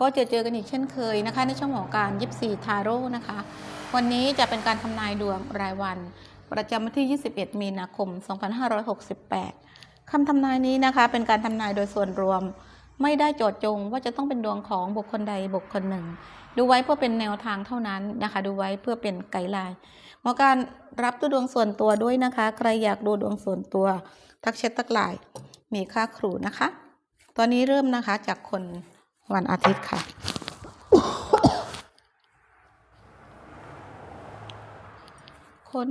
ก็จอเจอกันอีกเช่นเคยนะคะ ในช่องหมอการยิปซีทาโร่นะคะ วันนี้จะเป็นการทำนายดวงรายวัน ประจำวันที่ 21 มีนาคม 2568 คำทำนายนี้นะคะ เป็นการทำนายโดยส่วนรวม ไม่ได้โจทย์จงว่าจะต้องเป็นดวงของบุคคลใดบุคคลหนึ่ง ดูไว้เพื่อเป็นแนวทางเท่านั้นนะคะ ดูไว้เพื่อเป็นไกด์ไลน์หมอการรับดูดวงส่วนตัวด้วยนะคะ ใครอยากดูดวงส่วนตัว ทักแชททักไลน์มีค่าครูนะคะตอนนี้เริ่มนะคะจากคน วันอาทิตย์ค่ะ คน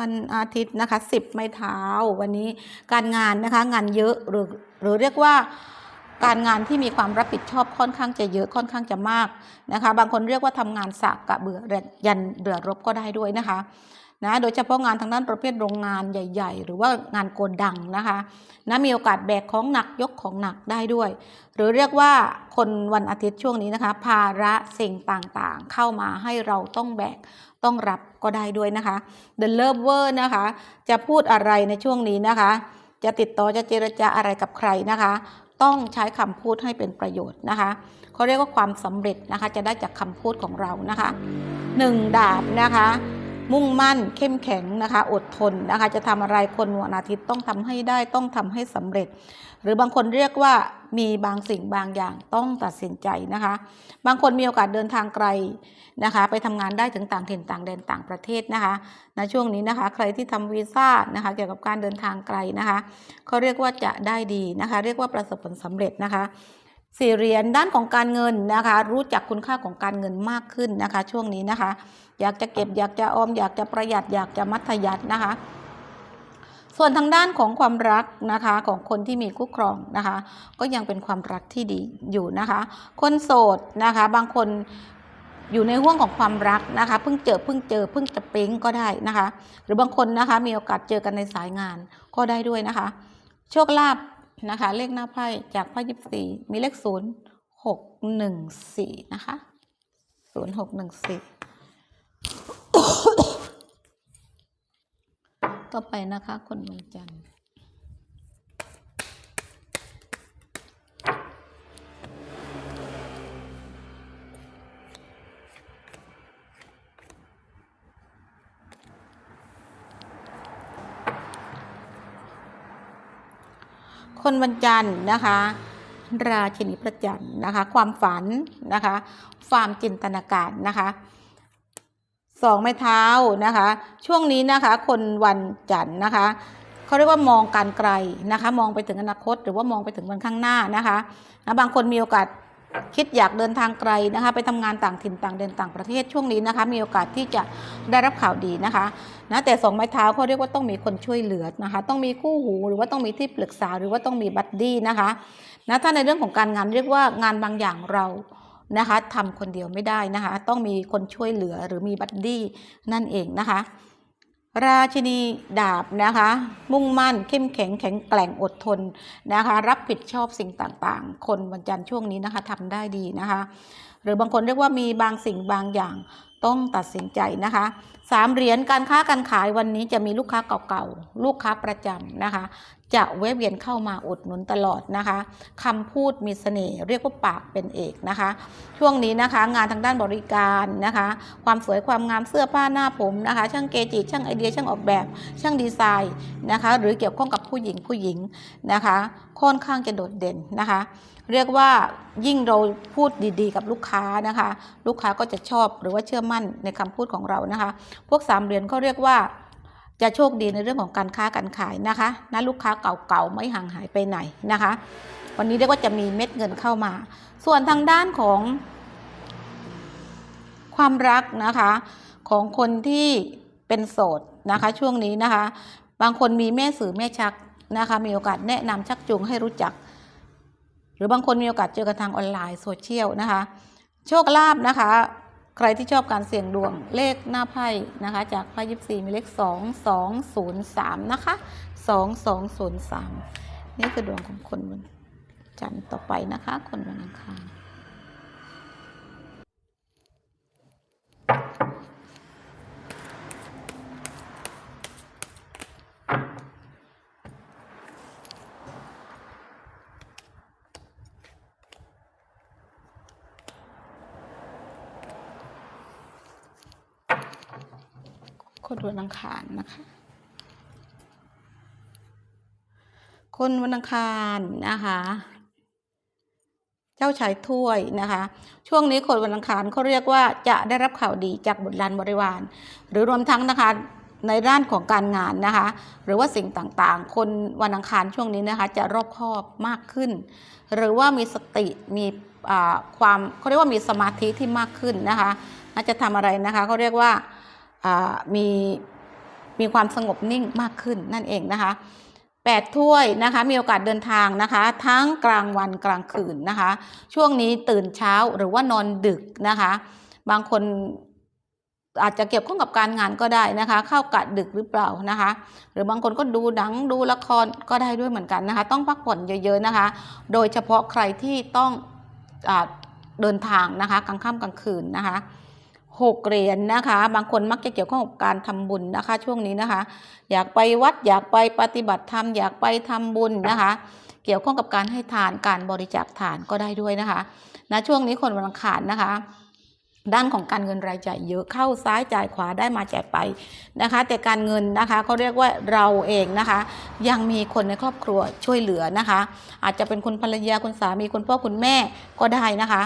วันอาทิตย์นะคะสิบไม้เท้าวันนี้การงานนะคะงานเยอะหรือหรือเรียกว่าการงานที่มีความรับผิดชอบค่อนข้างจะเยอะค่อนข้างจะมากนะคะ บางคนเรียกว่าทำงานสากกะเบื่อยันเดือดรบก็ได้ด้วยนะคะ นะโดยเฉพาะงานทางด้านประเภทโรงงานใหญ่ ๆ หรือว่างานโกดังนะคะนะมีโอกาสแบกของหนักยกของหนักได้ด้วย หรือเรียกว่าคนวันอาทิตย์ช่วงนี้นะคะ ภาระสิ่งต่างๆ เข้ามาให้เราต้องแบกต้องรับก็ได้ด้วยนะคะ The Lover นะคะ จะพูดอะไรในช่วงนี้นะคะ จะติดต่อจะเจรจาอะไรกับใครนะคะ ต้องใช้คำพูดให้เป็นประโยชน์นะคะเขาเรียกว่าความสำเร็จนะคะ จะได้จากคำพูดของเรานะคะหนึ่งดาบนะคะ มุ่งมั่นเข้มแข็งนะคะอดทนนะคะจะทำอะไรคนวันอาทิตย์ต้องทำให้ได้ต้องทำให้สำเร็จ หรือบางคนเรียกว่ามีบางสิ่งบางอย่างต้องตัดสินใจนะคะ บางคนมีโอกาสเดินทางไกลนะคะ ไปทำงานได้ถึงต่างถิ่นต่างแดนต่างประเทศนะคะณช่วงนี้นะคะ ใครที่ทำวีซ่านะคะเกี่ยวกับการเดินทางไกลนะคะเขาเรียกว่าจะได้ดีนะคะ เรียกว่าประสบผลสำเร็จนะคะ สี่เหรียญด้านของการเงินนะคะ รู้จักคุณค่าของการเงินมากขึ้นนะคะ ช่วงนี้นะคะ อยากจะเก็บอยากจะออม อยากจะประหยัดอยากจะมัธยัตินะคะ ส่วนทางด้านของความรักนะคะของคนที่มีคู่ครองนะคะ ก็ยังเป็นความรักที่ดีอยู่นะคะ คนโสดนะคะ บางคนอยู่ในห่วงของความรักนะคะ เพิ่งเจอเพิ่งเจอเพิ่งจะปิ๊งก็ได้นะคะ หรือบางคนนะคะมีโอกาสเจอกันในสายงานก็ได้ด้วยนะคะ โชคลาภ นะคะ เลขหน้าไพ่จากไพ่ยิบสี่มีเลขศูนย์หกหนึ่งสี่นะคะศูนย์หกหนึ่งสี่ต่อไปนะคะ คนเมืองจันทร์ คนวันจันทร์นะคะ ราชินีประจันทร์นะคะ ความฝันนะคะความจินตนาการนะคะสองไม้เท้านะคะ ช่วงนี้นะคะ คนวันจันทร์นะคะเขาเรียกว่ามองการไกลนะคะ มองไปถึงอนาคต หรือว่ามองไปถึงวันข้างหน้านะคะนะบางคนมีโอกาส คิดอยากเดินทางไกลนะคะ ไปทำงานต่างถิ่นต่างแดนต่างประเทศช่วงนี้นะคะ มีโอกาสที่จะได้รับข่าวดีนะคะนะแต่สองไม้เท้าเขาเรียกว่าต้องมีคนช่วยเหลือนะคะ ต้องมีคู่หูหรือว่าต้องมีที่ปรึกษาหรือว่าต้องมีบัดดี้นะคะนะถ้าในเรื่องของการงานเรียกว่างานบางอย่างเรานะคะทำคนเดียวไม่ได้นะคะ ต้องมีคนช่วยเหลือหรือมีบัดดี้นั่นเองนะคะ ราชินีดาบนะคะ มุ่งมั่นเข้มแข็งแข็งแกร่งอดทนนะคะ รับผิดชอบสิ่งต่างๆ คนวันจันทร์ช่วงนี้นะคะทำได้ดีนะคะ หรือบางคนเรียกว่ามีบางสิ่งบางอย่างต้องตัดสินใจนะคะสามเหรียญการค้าการขายวันนี้จะมีลูกค้าเก่าๆ ลูกค้าประจำนะคะ จะแวะเวียนเข้ามาอุดหนุนตลอดนะคะคำพูดมีเสน่ห์เรียกว่าปากเป็นเอกนะคะ ช่วงนี้นะคะ งานทางด้านบริการนะคะ ความสวยความงามเสื้อผ้าหน้าผมนะคะ ช่างเกจิช่างไอเดียช่างออกแบบ ช่างดีไซน์นะคะ หรือเกี่ยวข้องกับผู้หญิงผู้หญิงนะคะ ค่อนข้างจะโดดเด่นนะคะ เรียกว่ายิ่งเราพูดดีๆ กับลูกค้านะคะ ลูกค้าก็จะชอบหรือว่าเชื่อมั่นในคำพูดของเรานะคะ พวกสามเหรียญเขาเรียกว่า จะโชคดีในเรื่องของการค้าการขายนะคะนะลูกค้าเก่าๆไม่ห่างหายไปไหนนะคะ วันนี้เรียกว่าจะมีเม็ดเงินเข้ามา ส่วนทางด้านของความรักนะคะของคนที่เป็นโสดนะคะช่วงนี้นะคะ บางคนมีแม่สื่อแม่ชักนะคะมีโอกาสแนะนำชักจูงให้รู้จัก หรือบางคนมีโอกาสเจอกันทางออนไลน์โซเชียลนะคะ โชคลาภนะคะ ใครที่ชอบการเสี่ยงดวงเลขหน้าไพ่นะคะ จากไพ่ยิปซีมีเลข 2 2 0 3 นะคะ 2 2 0 3 นี่คือดวงของคนวันจันทร์ต่อไปนะคะ คนวันอังคาร คนวันอังคารนะคะ คนวันอังคารนะคะ เจ้าชายถ้วยนะคะ ช่วงนี้คนวันอังคารเขาเรียกว่าจะได้รับข่าวดีจากบุตรหลานบริวาร หรือรวมทั้งนะคะในด้านของการงานนะคะ หรือว่าสิ่งต่างๆ คนวันอังคารช่วงนี้นะคะ จะรอบคอบมากขึ้น หรือว่ามีสติมีความเขาเรียกว่ามีสมาธิที่มากขึ้นนะคะน่าจะทำอะไรนะคะเขาเรียกว่า มีมีความสงบนิ่งมากขึ้นนั่นเองนะคะแปดถ้วยนะคะมีโอกาสเดินทางนะคะ ทั้งกลางวันกลางคืนนะคะ ช่วงนี้ตื่นเช้าหรือว่านอนดึกนะคะ บางคนอาจจะเกี่ยวข้องกับการงานก็ได้นะคะ เข้ากะดึกหรือเปล่านะคะ หรือบางคนก็ดูหนังดูละครก็ได้ด้วยเหมือนกันนะคะ ต้องพักผ่อนเยอะๆนะคะ โดยเฉพาะใครที่ต้องอเดินทางนะคะกลางค่ำกลางคืนนะคะ หกเหรียญนะคะ บางคนมักจะเกี่ยวข้องกับการทำบุญนะคะ ช่วงนี้นะคะ อยากไปวัดอยากไปปฏิบัติธรรมอยากไปทำบุญนะคะ เกี่ยวข้องกับการให้ทานการบริจาคทานก็ได้ด้วยนะคะนะช่วงนี้คนวันอังคารนะคะ ด้านของการเงินรายจ่ายเยอะเข้าซ้ายจ่ายขวาได้มาจ่ายไปนะคะ แต่การเงินนะคะเขาเรียกว่าเราเองนะคะ ยังมีคนในครอบครัวช่วยเหลือนะคะ อาจจะเป็นคุณภรรยาคุณสามีคุณพ่อคุณแม่ก็ได้นะคะ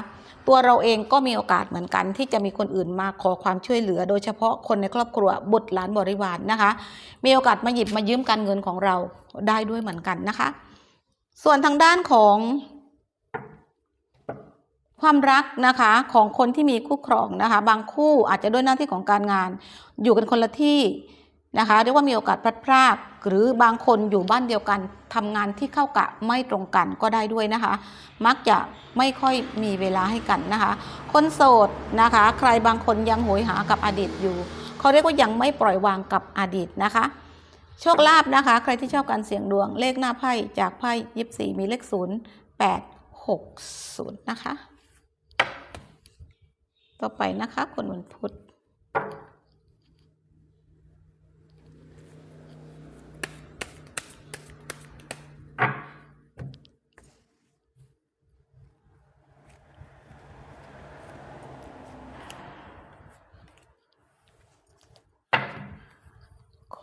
ตัวเราเองก็มีโอกาสเหมือนกัน ที่จะมีคนอื่นมาขอความช่วยเหลือ โดยเฉพาะคนในครอบครัวบุตรหลานบริวารนะคะ มีโอกาสมาหยิบมายืมการเงินของเราได้ด้วยเหมือนกันนะคะ ส่วนทางด้านของความรักนะคะของคนที่มีคู่ครองนะคะ บางคู่อาจจะด้วยหน้าที่ของการงาน อยู่กันคนละที่นะคะเรียกว่ามีโอกาสพลัดพราก หรือบางคนอยู่บ้านเดียวกันทำงานที่เข้ากะไม่ตรงกันก็ได้ด้วยนะคะ มักจะไม่ค่อยมีเวลาให้กันนะคะ คนโสดนะคะ ใครบางคนยังโหยหากับอดีตอยู่เขาเรียกว่ายังไม่ปล่อยวางกับอดีตนะคะโชคลาภนะคะ ใครที่ชอบการเสี่ยงดวงเลขหน้าไพ่จากไพ่ยิบสี่มีเลขศูนย์แปดหกศูนย์นะคะ ต่อไปนะคะคนวันพุธ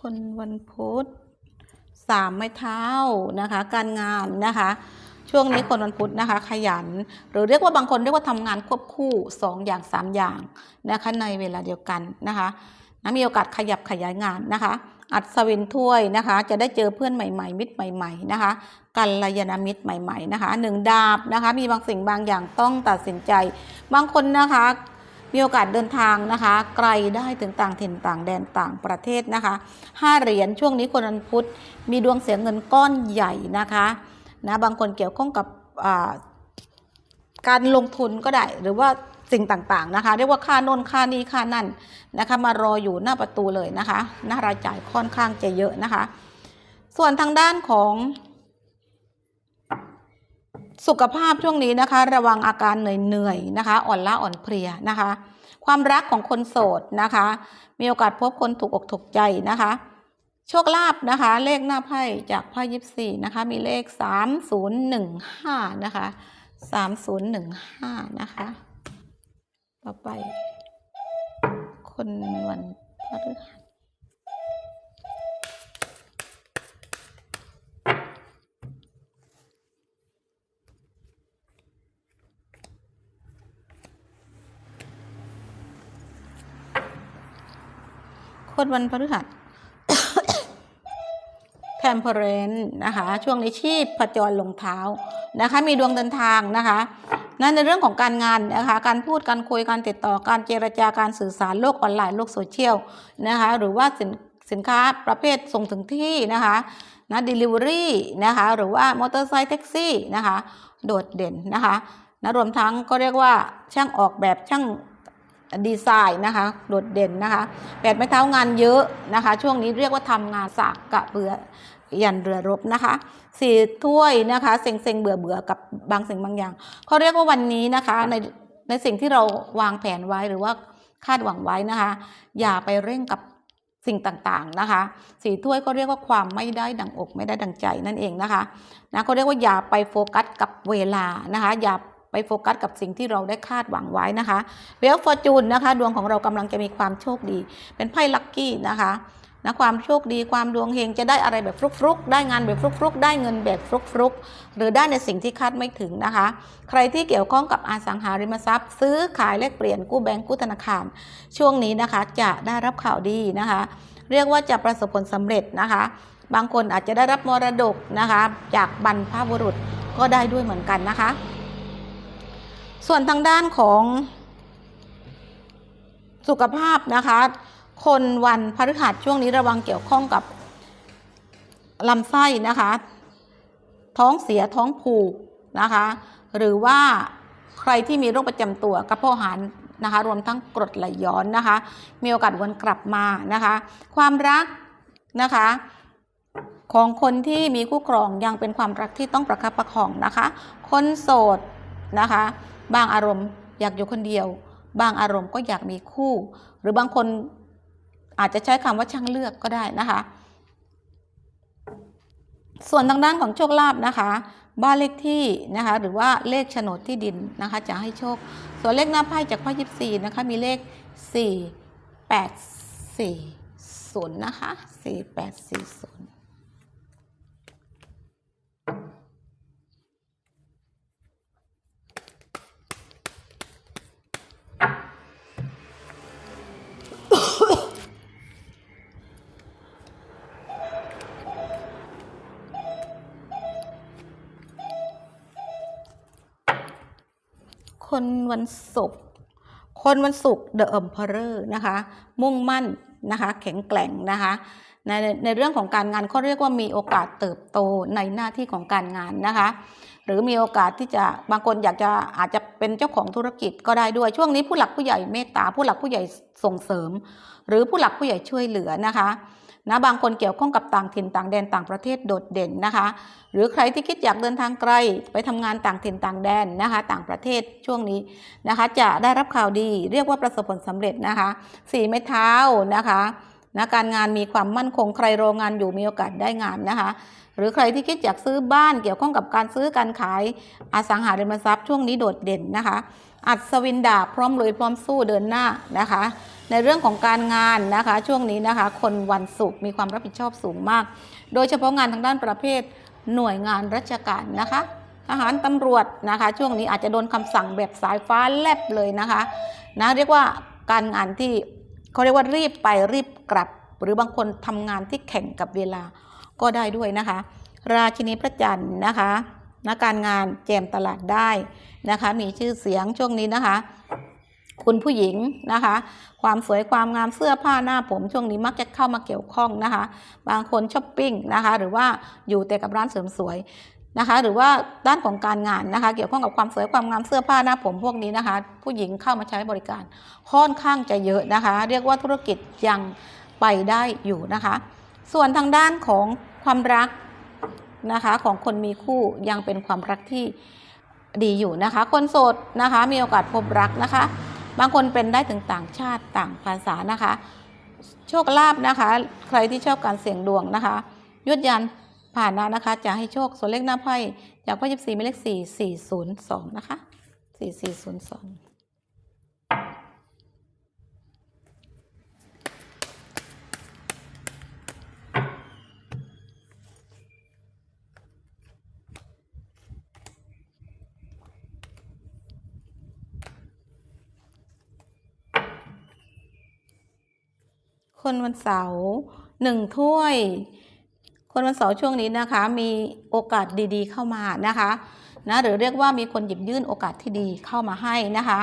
คน วันพุธสามไม้เท้านะคะ การงานนะคะ ช่วงนี้คนวันพุธนะคะ ขยัน หรือเรียกว่าบางคนเรียกว่าทำงานควบคู่สองอย่างสามอย่างนะคะในเวลาเดียวกันนะคะนะมีโอกาสขยับขยายงานนะคะ อัศวินถ้วยนะคะ จะได้เจอเพื่อนใหม่ ๆ มิตรใหม่ ๆ นะคะกัลยาณมิตรใหม่ ๆ นะคะหนึ่งดาบนะคะ มีบางสิ่งบางอย่างต้องตัดสินใจ บางคนนะคะ มีโอกาสเดินทางนะคะ ไกลได้ถึงต่างถิ่นต่างแดนต่างประเทศนะคะห้าเหรียญช่วงนี้คนวันพุธมีดวงเสียเงินก้อนใหญ่นะคะนะบางคนเกี่ยวข้องกับการลงทุนก็ได้หรือว่าสิ่งต่างๆนะคะ เรียกว่าค่าโน่นค่านี่ค่านั่นนะคะ มารออยู่หน้าประตูเลยนะคะหน้ารายจ่ายค่อนข้างจะเยอะนะคะ ส่วนทางด้านของ สุขภาพช่วงนี้นะคะ ระวังอาการเหนื่อยๆนะคะ อ่อนล้าอ่อนเพลียนะคะ ความรักของคนโสดนะคะ มีโอกาสพบคนถูกอกถูกใจนะคะ โชคลาภนะคะ เลขหน้าไพ่จากไพ่ยิปซีนะคะ มีเลขสามศูนย์หนึ่งห้านะคะสามศูนย์หนึ่งห้านะคะ ต่อไป คนวันพฤหัส คนวันพฤหัสแทมเพเรนนะคะ ช่วงนี้ชีพผจรลงเท้านะคะ มีดวงเดินทางนะคะนั่นในเรื่องของการงานนะคะ การพูดการคุยการติดต่อการเจรจาการสื่อสารโลกออนไลน์โลกโซเชียลนะคะ หรือว่าสินสินค้าประเภทส่งถึงที่นะคะนะ delivery นะคะ หรือว่ามอเตอร์ไซค์แท็กซี่นะคะ โดดเด่นนะคะนะรวมทั้งก็เรียกว่าช่างออกแบบช่าง ดีไซน์นะคะ โดดเด่นนะคะแปดไม้เท้างานเยอะนะคะ ช่วงนี้เรียกว่าทำงานสากกระเบือยันเรือรบนะคะสี่ถ้วยนะคะเซ็งเซ็งเบื่อเบื่อกับบางสิ่งบางอย่างเขาเรียกว่าวันนี้นะคะในในสิ่งที่เราวางแผนไว้หรือว่าคาดหวังไว้นะคะ อย่าไปเร่งกับสิ่งต่างๆนะคะสี่ถ้วยก็เรียกว่าความไม่ได้ดังอกไม่ได้ดังใจนั่นเองนะคะนะเขาเรียกว่าอย่าไปโฟกัสกับเวลานะคะ อย่า ไปโฟกัสกับสิ่งที่เราได้คาดหวังไว้นะคะเวลฟอร์จูนนะคะดวงของเรากำลังจะมีความโชคดี เป็นไพ่ลัคกี้นะคะนะความโชคดีความดวงเฮงจะได้อะไรแบบฟลุกๆ ได้งานแบบฟลุกๆ ได้เงินแบบฟลุกๆ หรือได้ในสิ่งที่คาดไม่ถึงนะคะ ใครที่เกี่ยวข้องกับอสังหาริมทรัพย์ ซื้อขายแลกเปลี่ยนกู้แบงก์กู้ธนาคาร ช่วงนี้นะคะจะได้รับข่าวดีนะคะ เรียกว่าจะประสบผลสำเร็จนะคะ บางคนอาจจะได้รับมรดกนะคะ จากบรรพบุรุษก็ได้ด้วยเหมือนกันนะคะ ส่วนทางด้านของสุขภาพนะคะ คนวันพฤหัสช่วงนี้ระวังเกี่ยวข้องกับลำไส้นะคะ ท้องเสียท้องผูกนะคะ หรือว่าใครที่มีโรคประจำตัวกระเพาะอาหารนะคะ รวมทั้งกรดไหลย้อนนะคะ มีโอกาสวนกลับมานะคะ ความรักนะคะ ของคนที่มีคู่ครองยังเป็นความรักที่ต้องประคับประคองนะคะ คนโสดนะคะ บางอารมณ์อยากอยู่คนเดียว บางอารมณ์ก็อยากมีคู่ หรือบางคนอาจจะใช้คำว่าช่างเลือกก็ได้นะคะ ส่วนทางด้านของโชคลาภนะคะ บ้านเลขที่นะคะหรือว่าเลขโฉนดที่ดินนะคะ จะให้โชค ส่วนเลขหน้าไพ่จากไพ่ยิบสี่นะคะมีเลขสี่แปดสี่ศูนย์นะคะสี่แปดสี่ศูนย์ คนวันศุกร์คนวันศุกร์ The Emperor นะคะ มุ่งมั่นนะคะแข็งแกร่งนะคะในในเรื่องของการงานเขาเรียกว่ามีโอกาสเติบโตในหน้าที่ของการงานนะคะ หรือมีโอกาสที่จะบางคนอยากจะอาจจะเป็นเจ้าของธุรกิจก็ได้ด้วยช่วงนี้ผู้หลักผู้ใหญ่เมตตาผู้หลักผู้ใหญ่ส่งเสริม หรือผู้หลักผู้ใหญ่ช่วยเหลือนะคะ นะบางคนเกี่ยวข้องกับต่างถิ่นต่างแดนต่างประเทศโดดเด่นนะคะ หรือใครที่คิดอยากเดินทางไกลไปทำงานต่างถิ่นต่างแดนนะคะ ต่างประเทศช่วงนี้นะคะ จะได้รับข่าวดีเรียกว่าประสบผลสำเร็จนะคะสี่ไม้เท้านะคะนะการงานมีความมั่นคงใครโรงงานอยู่มีโอกาสได้งานนะคะ หรือใครที่คิดอยากซื้อบ้านเกี่ยวข้องกับการซื้อการขายอสังหาริมทรัพย์ช่วงนี้โดดเด่นนะคะ อัศวินดาบพร้อมเลยพร้อมสู้เดินหน้านะคะ ในเรื่องของการงานนะคะ ช่วงนี้นะคะ คนวันศุกร์มีความรับผิดชอบสูงมาก โดยเฉพาะงานทางด้านประเภทหน่วยงานราชการนะคะทหารตำรวจนะคะ ช่วงนี้อาจจะโดนคำสั่งแบบสายฟ้าแลบเลยนะคะนะเรียกว่าการงานที่เขาเรียกว่ารีบไปรีบกลับ หรือบางคนทำงานที่แข่งกับเวลาก็ได้ด้วยนะคะ ราชินีพระจันทร์นะคะนะการงานแจมตลาดได้นะคะ มีชื่อเสียงช่วงนี้นะคะ คุณผู้หญิงนะคะ ความสวยความงามเสื้อผ้าหน้าผมช่วงนี้มักจะเข้ามาเกี่ยวข้องนะคะ บางคนช้อปปิ้งนะคะ หรือว่าอยู่แต่กับร้านเสริมสวยนะคะ หรือว่าด้านของการงานนะคะ เกี่ยวข้องกับความสวยความงามเสื้อผ้าหน้าผมพวกนี้นะคะ ผู้หญิงเข้ามาใช้บริการค่อนข้างจะเยอะนะคะ เรียกว่าธุรกิจยังไปได้อยู่นะคะ ส่วนทางด้านของความรักนะคะ ของคนมีคู่ยังเป็นความรักที่ดีอยู่นะคะ คนโสดนะคะ มีโอกาสพบรักนะคะ บางคนเป็นได้ถึงต่างชาติต่างภาษานะคะ โชคลาภนะคะ ใครที่ชอบการเสี่ยงดวงนะคะยุดยันผ่านนะนะคะ จะให้โชคส่วนเลขหน้าไพ่จากไพ่ยิบสี่มีเลขสี่สี่ศูนย์สองนะคะสี่สี่ศูนย์สอง คนวันเสาร์หนึ่งถ้วย คนวันเสาร์ช่วงนี้นะคะ มีโอกาสดีๆ เข้ามานะคะนะหรือเรียกว่ามีคนหยิบยื่นโอกาสที่ดีเข้ามาให้นะคะ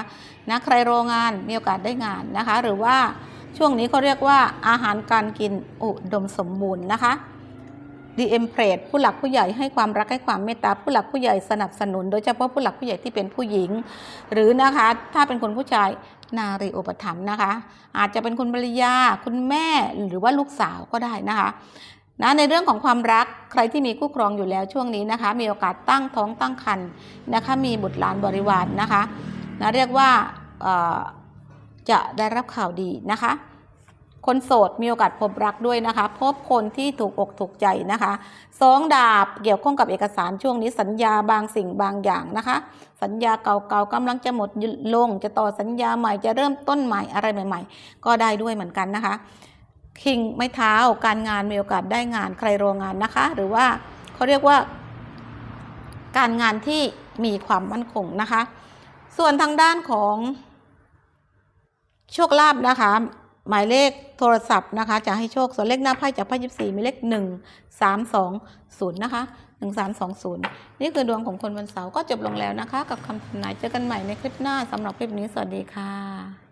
นะใครโรงงานมีโอกาสได้งานนะคะ หรือว่าช่วงนี้เขาเรียกว่าอาหารการกินอุดมสมบูรณ์นะคะดีเอ็มเพรสผู้หลักผู้ใหญ่ให้ความรักให้ความเมตตาผู้หลักผู้ใหญ่สนับสนุน โดยเฉพาะผู้หลักผู้ใหญ่ที่เป็นผู้หญิง หรือนะคะถ้าเป็นคนผู้ชาย นารีอุปถัมภ์นะคะ อาจจะเป็นคุณภรรยา คุณแม่หรือว่าลูกสาวก็ได้นะคะนะในเรื่องของความรักใครที่มีคู่ครองอยู่แล้วช่วงนี้นะคะ มีโอกาสตั้งท้องตั้งครรภ์นะคะ มีบุตรหลานบริวารนนะคะนะเรียกว่าจะได้รับข่าวดีนะคะ คนโสดมีโอกาสพบรักด้วยนะคะ พบคนที่ถูกอกถูกใจนะคะสองดาบเกี่ยวข้องกับเอกสารช่วงนี้สัญญาบางสิ่งบางอย่างนะคะ สัญญาเก่าๆกำลังจะหมดลง จะต่อสัญญาใหม่จะเริ่มต้นใหม่อะไรใหม่ ๆ ก็ได้ด้วยเหมือนกันนะคะคิงไม้เท้าการงานมีโอกาสได้งานใครรองานนะคะ หรือว่าเขาเรียกว่า การงานที่มีความมั่นคงนะคะ ส่วนทางด้านของโชคลาภนะคะ หมายเลขโทรศัพท์นะคะ จะให้โชคส่วนเลขหน้าไพ่จากไพ่ยิบสี่มีเลขหนึ่งสามสองศูนย์นะคะหนึ่งสามสองศูนย์นี่คือดวงของคนวันเสาร์ก็จบลงแล้วนะคะ กับคำทำนายเจอกันใหม่ในคลิปหน้าสำหรับคลิปนี้สวัสดีค่ะ